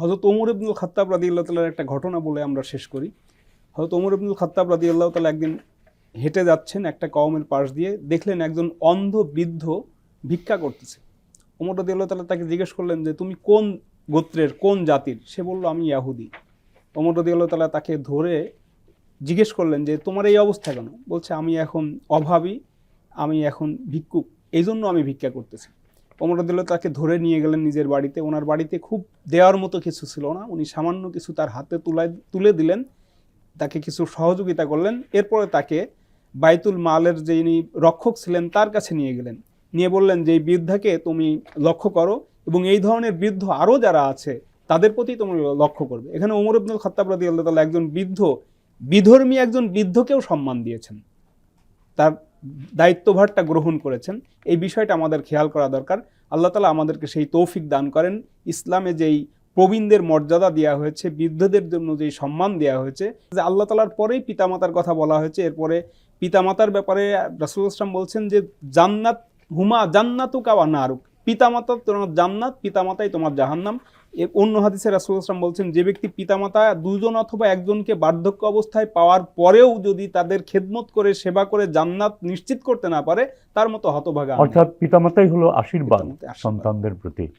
হজরত ওমর ইবনুল খাত্তাব রাদি আল্লাহ তালার একটা ঘটনা বলে আমরা শেষ করি। হজরত ওমর ইবনুল খাত্তাব রাদি আল্লাহ তালা একদিন হেঁটে যাচ্ছেন একটা কওমের পাশ দিয়ে, দেখলেন একজন অন্ধ বৃদ্ধ ভিক্ষা করতেছে। ওমর রাদি আল্লাহ তালা তাকে জিজ্ঞেস করলেন যে, তুমি কোন গোত্রের, কোন জাতির? সে বলল, আমি ইয়াহুদি। ওমর রাদি আল্লাহ তালা তাকে ধরে জিজ্ঞেস করলেন যে, তোমার এই অবস্থা কেন? বলছে, আমি এখন অভাবী, আমি এখন ভিক্ষুক এই জন্য আমি ভিক্ষা করতেছি। ওমর রাদিল্লাহ তাকে ধরে নিয়ে গেলেন নিজের বাড়িতে। ওনার বাড়িতে খুব দেওয়ার মতো কিছু ছিল না। উনি সামান্য কিছু তার হাতে তুলায় তুলে দিলেন। তাকে কিছু সহযোগিতা করলেন। এরপরে তাকে বাইতুল মালের যিনি রক্ষক ছিলেন, তার কাছে নিয়ে গেলেন। নিয়ে বললেন যে, এই বৃদ্ধাকে তুমি লক্ষ্য করো এবং এই ধরনের বৃদ্ধ আরও যারা আছে, তাদের প্রতি তুমি লক্ষ্য করবে। এখানে ওমর ইবনুল খত্তাব রাদি আল্লাহ তাআলা একজন বৃদ্ধ, বিধর্মী একজন বৃদ্ধকেও সম্মান দিয়েছেন। তার দায়িত্বভারটা গ্রহণ করেছেন। এই বিষয়টা আমাদের খেয়াল করা দরকার। আল্লাহ তালা আমাদেরকে সেই তৌফিক দান করেন। ইসলামে যেই প্রবীণদের মর্যাদা দেওয়া হয়েছে, বৃদ্ধদের জন্য যেই সম্মান দেওয়া হয়েছে, যে আল্লাহ তালার পরেই পিতামাতার কথা বলা হয়েছে। এরপরে পিতামাতার ব্যাপারে রাসুল ইসলাম বলছেন যে, জান্নাত হুমা জান্নাতুকাওয়া নারুক। পিতামাতা তোমার জান্নাত পিতামাতাই তোমার জাহান্নাম অন্য হাদিসে রাসুল আসলাম বলছেন যে ব্যক্তি পিতামাতা দুজন অথবা একজনকে বার্ধক্য অবস্থায় পাওয়ার পরেও যদি তাদের খেদমত করে সেবা করে জান্নাত নিশ্চিত করতে না পারে তার মতো হতভাগা। অর্থাৎ পিতামাতাই হলো আশীর্বাদ। সন্তানদের প্রতি